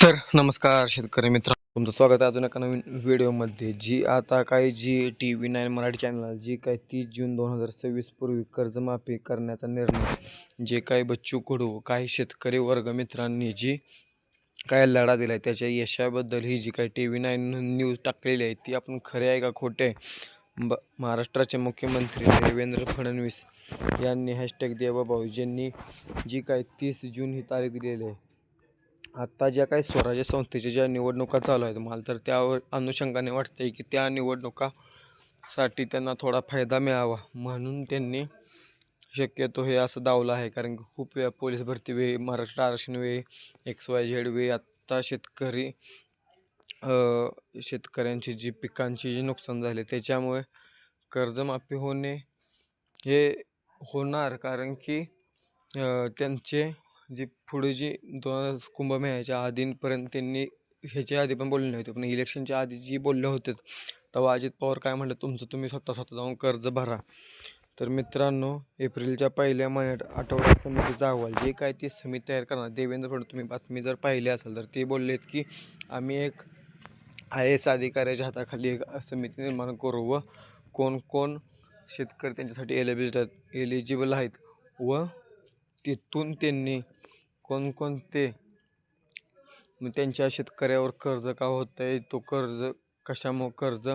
तर नमस्कार शेतकरी मित्र तुमचं स्वागत आहे अजून एका नवीन व्हिडिओमध्ये जी आता काय जी T V nine Marathi channel जी काय तीस जून दोन हजार सव्वीस पूर्वी कर्जमाफी करण्याचा निर्णय जे काही बच्चू कडू काही शेतकरी वर्ग मित्रांनी जी काय लढा दिला आहे त्याच्या यशाबद्दल ही जी काही टी व्ही नाईन न्यूज टाकलेली आहे ती आपण खरे आहे का खोटे आहे? ब महाराष्ट्राचे मुख्यमंत्री देवेंद्र फडणवीस यांनी हॅशटॅग देवाभाऊ ज्यांनी जी काय तीस जून ही तारीख दिलेली आहे आत्ता ज्या काही स्वराज्य संस्थेच्या ज्या निवडणुका चालू आहेत मला तर त्यावर अनुषंगाने वाटते की त्या निवडणुकासाठी त्यांना थोडा फायदा मिळावा म्हणून त्यांनी शक्यतो हे असं दावलं आहे. कारण की खूप वेळा पोलीस भरती वेळी महाराष्ट्र आरक्षण वेळी एक्स वाय झेड वेळी आत्ता शेतकरी शेतकऱ्यांची जी पिकांची जी नुकसान झाले त्याच्यामुळे कर्जमाफी होणे हे होणार. कारण की त्यांचे जे पुढे जी दोन कुंभमेळ्याच्या आधीपर्यंत त्यांनी ह्याच्या आधी पण बोलले नव्हते पण इलेक्शनच्या आधी जी बोलले होते तेव्हा अजित पवार काय म्हणलं तुमचं तुम्ही स्वतः स्वतः जाऊन कर्ज भरा. तर मित्रांनो एप्रिलच्या पहिल्या महिन्यात आठवडा समितीचा अहवाल जे काय ती समिती तयार करणार देवेंद्र फडणवीस तुम्ही बातमी जर पाहिली असाल तर ते बोललेत की आम्ही एक आय एस अधिकाऱ्याच्या हाताखाली एक समिती निर्माण करू व कोण कोण शेतकरी त्यांच्यासाठी एलिजिबल एलिजिबल आहेत व तिथून त्यांनी कोणकोणते मग त्यांच्या शेतकऱ्यावर कर्ज का होत आहे तो कर्ज कशामुळं कर्ज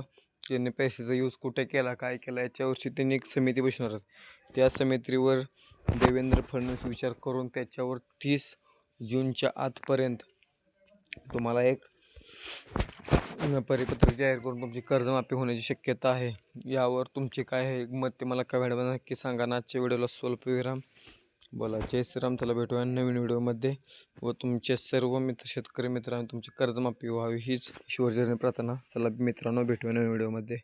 त्यांनी पैशाचा यूज कुठे केला काय केला याच्यावरची त्यांनी एक समिती बसणार आहेत. त्या समितीवर देवेंद्र फडणवीस विचार करून त्याच्यावर तीस जूनच्या आतपर्यंत तुम्हाला एक परिपत्रक जाहीर करून तुमची कर्जमाफी होण्याची शक्यता आहे. यावर तुमचे काय आहे मत ते मला कमेंटमध्ये नक्की सांगा. ना आजच्या व्हिडिओला स्वल्प विराम. बोला. जय श्रीराम. त्याला भेटूया नवीन व्हिडिओमध्ये. व तुमचे सर्व मित्र शेतकरी मित्रांनो तुमची कर्जमाफी व्हावी हीच ईश्वरचरणी प्रार्थना. चला मित्रांनो भेटूया नवीन व्हिडिओमध्ये.